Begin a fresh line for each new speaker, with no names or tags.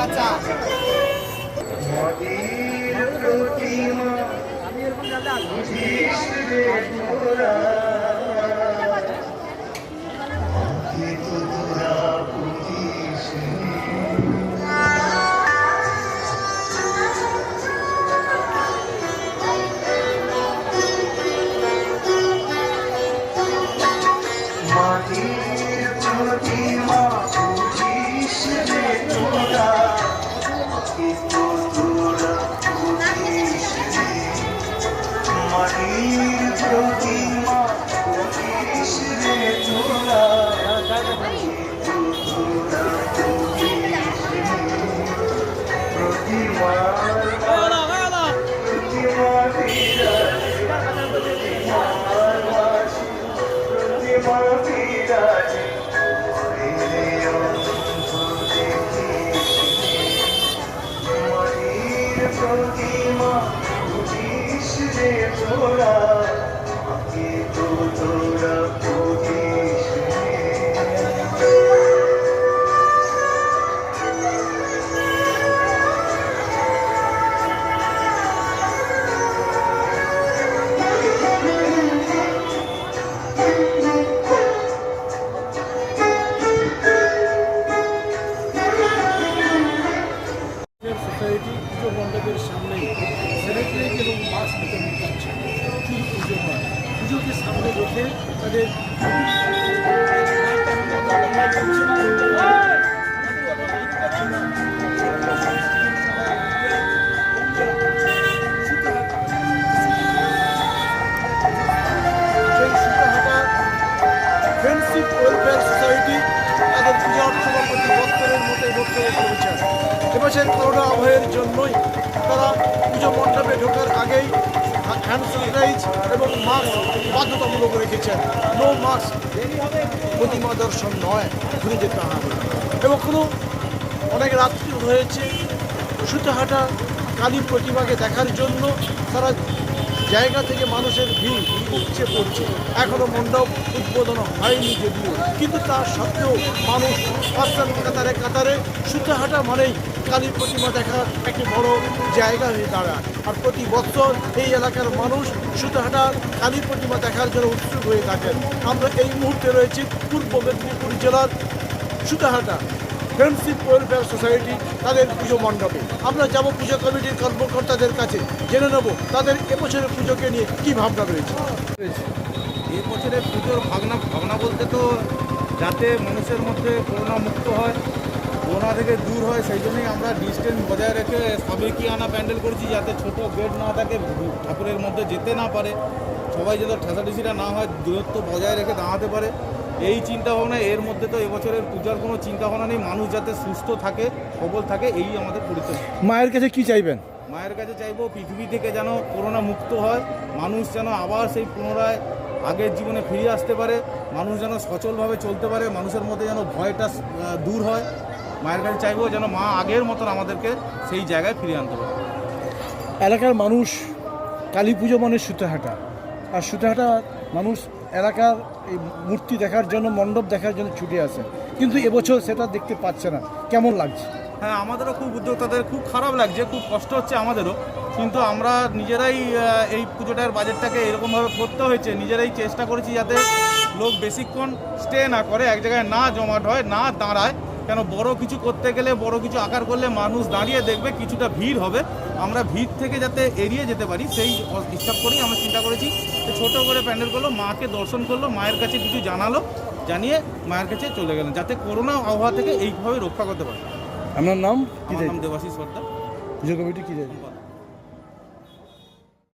বাচ্চা
আমি প্রতিমা তোরা আগে তো তোরা
রেখে তাদের ফ্রেন্ডশিপ ওয়েলফেয়ার সোসাইটি তাদের পূজা অর্চনা প্রতি বছরের মতো বছরে করেছেন এবছর করোনা আবহের জন্যই তারা পুজো মণ্ডপে ঢোকার আগেই হ্যান্ড স্যানিটাইজ এবং মাস্ক বাধ্যতামূলক রেখেছেন। নো মাস্ক, প্রতিমা দর্শন নয় ঘুরে যেতে হবে। এবং কোনো অনেক রাত্রি হয়েছে সুতাহাটা কালী প্রতিমাকে দেখার জন্য তারা জায়গা থেকে মানুষের ভিড় উপচে পড়ছে। এখনও মণ্ডপ উদ্বোধন হয়নি যদিও। কিন্তু তার সত্ত্বেও মানুষ পাঁচটান কাতারে কাতারে সুতাহাটা মানেই কালীর প্রতিমা দেখার একটি বড় জায়গা হয়ে দাঁড়ায়। আর প্রতি বছর এই এলাকার মানুষ সুতাহাটা কালীর প্রতিমা দেখার জন্য উৎসুক হয়ে থাকেন। আমরা এই মুহূর্তে রয়েছি পূর্ব মেদিনীপুর জেলার সুতাহাটা ফ্রেন্ডশিপ ওয়েলফেয়ার সোসাইটি তাদের পুজো মণ্ডপে। আমরা যাব পুজো কমিটির কর্মকর্তাদের কাছে, জেনে নেব তাদের এবছরের পুজোকে নিয়ে কী ভাবনা রয়েছে।
এই বছরের পুজোর ভাবনা ভাবনা বলতে তো যাতে মানুষের মধ্যে করোনা মুক্ত হয় করোনা থেকে দূর হয়, সেই জন্যই আমরা ডিস্টেন্স বজায় রেখে সাবেকি আনা প্যান্ডেল করছি, যাতে ছোট বেড না থাকে, ঠাকুরের মধ্যে যেতে না পারে। সবাই যাতে ঠেসাঠেসিটা না হয়, দূরত্ব বজায় রেখে দাঁড়াতে পারে। এই চিন্তা ভাবনা এর মধ্যে তো এবছরের পূজার কোনো চিন্তা ভাবনা নেই। মানুষ যাতে সুস্থ থাকে সবল থাকে এই আমাদের পরিচয়।
মায়ের কাছে কি চাইবেন?
মায়ের কাছে চাইব পৃথিবী থেকে যেন করোনা মুক্ত হয় মানুষ যেন আবার সেই পুনরায় আগের জীবনে ফিরে আসতে পারে মানুষ যেন সচলভাবে চলতে পারে মানুষের মধ্যে যেন ভয়টা দূর হয়। মায়ের কাছে চাইব যেন মা আগের মতন আমাদেরকে সেই জায়গায় ফিরিয়ে আনতে পারে।
এলাকার মানুষ কালী পুজো মানে সুতাহাটা। আর সুতাহাটা মানুষ এলাকার এই মূর্তি দেখার জন্য, মণ্ডপ দেখার জন্য ছুটে আসে। কিন্তু এবছর সেটা দেখতে পাচ্ছে না। কেমন লাগছে?
হ্যাঁ আমাদেরও খুব উদ্যোক্তাদের খুব খারাপ লাগছে, খুব কষ্ট হচ্ছে আমাদেরও। কিন্তু আমরা নিজেরাই এই পুজোটার বাজেটটাকে এরকমভাবে করতে হয়েছে। নিজেরাই চেষ্টা করেছি যাতে লোক বেশিক্ষণ স্টে না করে, এক জায়গায় না জমাট হয়, না দাঁড়ায়। কেন বড় কিছু করতে গেলে বড় কিছু আকার করলে মানুষ দাঁড়িয়ে দেখবে কিছুটা ভিড় হবে। আমরা ভিড় থেকে যাতে এড়িয়ে যেতে পারি সেই হিসাব করেই আমরা চিন্তা করেছি। ছোটো করে প্যান্ডেল করল মাকে দর্শন করল মায়ের কাছে কিছু জানালো জানিয়ে মায়ের কাছে চলে গেলেন যাতে করোনা আবহাওয়া থেকে এইভাবে রক্ষা করতে পারে।
আপনার নাম?
আমার নাম দেবাশিস সর্দার।
পুজো কমিটি কী